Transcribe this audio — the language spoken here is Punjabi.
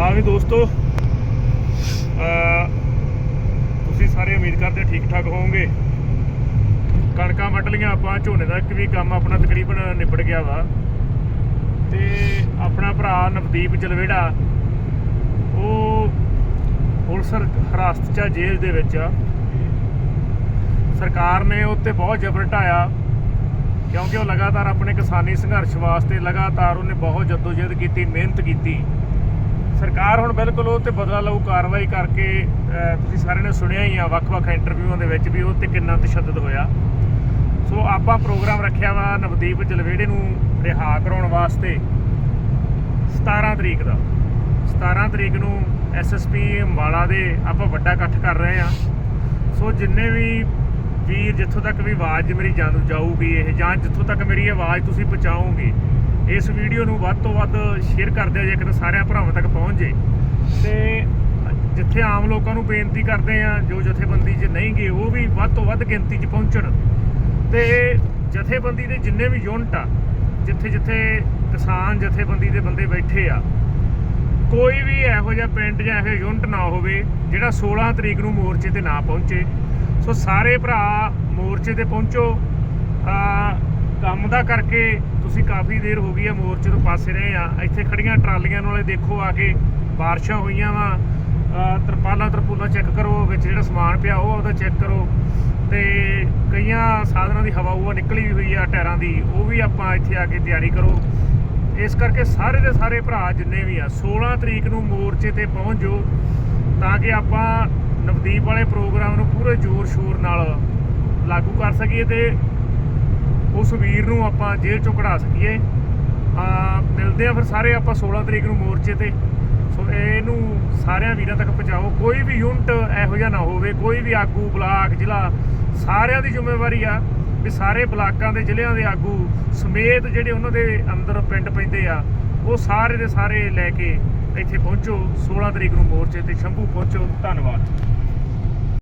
ਹਾਂ ਵੀ ਦੋਸਤੋ? ਤੁਸੀਂ ਸਾਰੇ ਉਮੀਦ ਕਰਦੇ ਠੀਕ ਠਾਕ ਹੋਵੋਗੇ। ਕਣਕਾਂ ਵੱਢ ਲੀਆਂ ਆਪਾਂ, ਝੋਨੇ ਦਾ ਇੱਕ ਵੀ ਕੰਮ ਆਪਣਾ ਤਕਰੀਬਨ ਨਿਬੜ ਗਿਆ ਵਾ। ਤੇ ਆਪਣਾ ਭਰਾ ਨਵਦੀਪ ਜਲਵੇੜਾ, ਉਹ ਪੁਲਿਸ ਹਿਰਾਸਤ 'ਚ ਜੇਲ੍ਹ ਦੇ ਵਿੱਚ। ਆ ਸਰਕਾਰ ਨੇ ਉਹ ਬਹੁਤ ਜ਼ਬਰ ਢਾਇਆ, ਕਿਉਂਕਿ ਉਹ ਲਗਾਤਾਰ ਆਪਣੇ ਕਿਸਾਨੀ ਸੰਘਰਸ਼ ਵਾਸਤੇ ਲਗਾਤਾਰ ਉਹਨੇ ਬਹੁਤ ਜਦੋਜਹਿਦ ਕੀਤੀ, ਮਿਹਨਤ ਕੀਤੀ। ਸਰਕਾਰ ਹੁਣ ਬਿਲਕੁਲ ਉਹ ਤੇ ਬਦਲਾ ਲਊ, ਕਾਰਵਾਈ ਕਰਕੇ ਤੁਸੀਂ ਸਾਰਿਆਂ ਨੇ ਸੁਣਿਆ ਹੀ ਆ, ਵੱਖ-ਵੱਖ ਇੰਟਰਵਿਊਆਂ ਦੇ ਵਿੱਚ ਵੀ ਉਹ ਤੇ ਕਿੰਨਾ ਤਸ਼ੱਦਦ ਹੋਇਆ। ਸੋ ਆਪਾਂ ਪ੍ਰੋਗਰਾਮ ਰੱਖਿਆ ਵਾ ਨਵਦੀਪ ਜਲਵੇੜੇ ਨੂੰ ਰਿਹਾ ਕਰਾਉਣ ਵਾਸਤੇ 17 ਤਰੀਕ ਦਾ। 17 ਤਰੀਕ ਨੂੰ ਐਸਐਸਪੀ ਅੰਬਾਲਾ ਦੇ ਆਪਾਂ ਵੱਡਾ ਇਕੱਠ ਕਰ ਰਹੇ ਆ ਸੋ ਜਿੰਨੇ ਵੀ ਵੀਰ ਜਿੱਥੋਂ ਤੱਕ ਵੀ ਆਵਾਜ਼ ਮੇਰੀ ਜਾਣੂ ਜਾਊਗੀ ਇਹ, ਜਾਂ ਜਿੱਥੋਂ ਤੱਕ ਮੇਰੀ ਆਵਾਜ਼ ਤੁਸੀਂ ਪਹੁੰਚਾਓਗੇ ਇਸ ਵੀਡੀਓ ਨੂੰ ਵੱਧ ਤੋਂ ਵੱਧ ਸ਼ੇਅਰ ਕਰ ਦਿਓ ਜੇ ਸਾਰਿਆਂ ਭਰਾਵਾਂ ਤੱਕ ਪਹੁੰਚ ਜੇ। ਤੇ ਜਿੱਥੇ ਆਮ ਲੋਕਾਂ ਨੂੰ ਬੇਨਤੀ ਕਰਦੇ ਆ, ਜੋ ਜਥੇਬੰਦੀ 'ਚ ਨਹੀਂ ਗਏ, ਉਹ ਵੀ ਵੱਧ ਤੋਂ ਵੱਧ ਗਿਣਤੀ 'ਚ ਪਹੁੰਚਣ। ਤੇ ਜਥੇਬੰਦੀ ਦੇ ਜਿੰਨੇ ਵੀ ਯੂਨਿਟ ਆ ਜਿੱਥੇ ਜਿੱਥੇ ਕਿਸਾਨ ਜਥੇਬੰਦੀ ਦੇ ਬੰਦੇ ਬੈਠੇ ਆ, ਕੋਈ ਵੀ ਇਹੋ ਜਿਹਾ ਪਿੰਡ ਜਾਂ ਇਹੋ ਜਿਹਾ ਯੂਨਿਟ ਨਾ ਹੋਵੇ, ਜਿਹੜਾ 16 ਤਰੀਕ ਨੂੰ ਮੋਰਚੇ ਤੇ ਨਾ ਪਹੁੰਚੇ। ਸੋ ਸਾਰੇ ਭਰਾ ਮੋਰਚੇ ਤੇ ਪਹੁੰਚੋ। ਆ ਕੰਮ ਦਾ ਕਰਕੇ ਤੁਸੀਂ ਕਾਫੀ ਦੇਰ ਹੋ ਗਈ ਆ, ਮੋਰਚੇ ਤੋਂ ਪਾਸੇ ਰਹੇ ਆ। ਇੱਥੇ ਖੜੀਆਂ ਟਰਾਲੀਆਂ ਨਾਲੇ ਦੇਖੋ ਆ ਕੇ ਬਾਰਿਸ਼ਾਂ ਹੋਈਆਂ ਵਾ। ਤਰਪਾਲਾਂ ਤਰਪੂਲਾਂ ਚੈੱਕ ਕਰੋ, ਵਿੱਚ ਜਿਹੜਾ ਸਮਾਨ ਪਿਆ ਉਹ ਉਹਦਾ ਚੈੱਕ ਕਰੋ। ਤੇ ਕਈਆਂ ਸਾਧਨਾਂ ਦੀ ਹਵਾ ਉਹ ਨਿਕਲੀ ਵੀ ਹੋਈ ਆ ਟਾਇਰਾਂ ਦੀ, ਉਹ ਵੀ ਆਪਾਂ ਇੱਥੇ ਆ ਕੇ ਤਿਆਰੀ ਕਰੋ। ਇਸ ਕਰਕੇ ਸਾਰੇ ਦੇ ਸਾਰੇ ਭਰਾ ਜਿੰਨੇ ਵੀ ਆ 16 ਤਰੀਕ ਨੂੰ ਮੋਰਚੇ ਤੇ ਪਹੁੰਚ ਜਾਓ, ਤਾਂ ਕਿ ਆਪਾਂ ਨਵਦੀਪ ਵਾਲੇ ਪ੍ਰੋਗਰਾਮ ਨੂੰ ਪੂਰੇ ਜ਼ੋਰ ਸ਼ੋਰ ਨਾਲ ਲਾਗੂ ਕਰ ਸਕੀਏ ਤੇ ਉਸ ਵੀਰ ਨੂੰ ਆਪਾਂ ਜੇਲ੍ਹ ਚੋਂ ਕਢਾ ਸਕੀਏ। ਆ ਮਿਲਦੇ ਆ ਫਿਰ ਸਾਰੇ ਆਪਾਂ 16 ਤਰੀਕ ਨੂੰ ਮੋਰਚੇ ਤੇ। ਸੋ ਇਹਨੂੰ ਸਾਰਿਆਂ ਵੀਰਾਂ ਤੱਕ ਪਹੁੰਚਾਓ। ਕੋਈ ਵੀ ਯੂਨਿਟ ਇਹੋ ਜਿਹਾ ਨਾ ਹੋਵੇ, ਕੋਈ ਵੀ ਆਗੂ, ਬਲਾਕ, ਜ਼ਿਲ੍ਹਾ, ਸਾਰਿਆਂ ਦੀ ਜ਼ਿੰਮੇਵਾਰੀ ਆ ਵੀ ਸਾਰੇ ਬਲਾਕਾਂ ਦੇ, ਜ਼ਿਲ੍ਹਿਆਂ ਦੇ ਆਗੂ ਸਮੇਤ ਜਿਹੜੇ ਉਹਨਾਂ ਦੇ ਅੰਦਰ ਪਿੰਡ ਪੈਂਦੇ ਆ, ਉਹ ਸਾਰੇ ਦੇ ਸਾਰੇ ਲੈ ਕੇ ਇੱਥੇ ਪਹੁੰਚੋ। 16 ਤਰੀਕ ਨੂੰ ਮੋਰਚੇ ਤੇ ਸ਼ੰਭੂ ਪਹੁੰਚੋ। ਧੰਨਵਾਦ।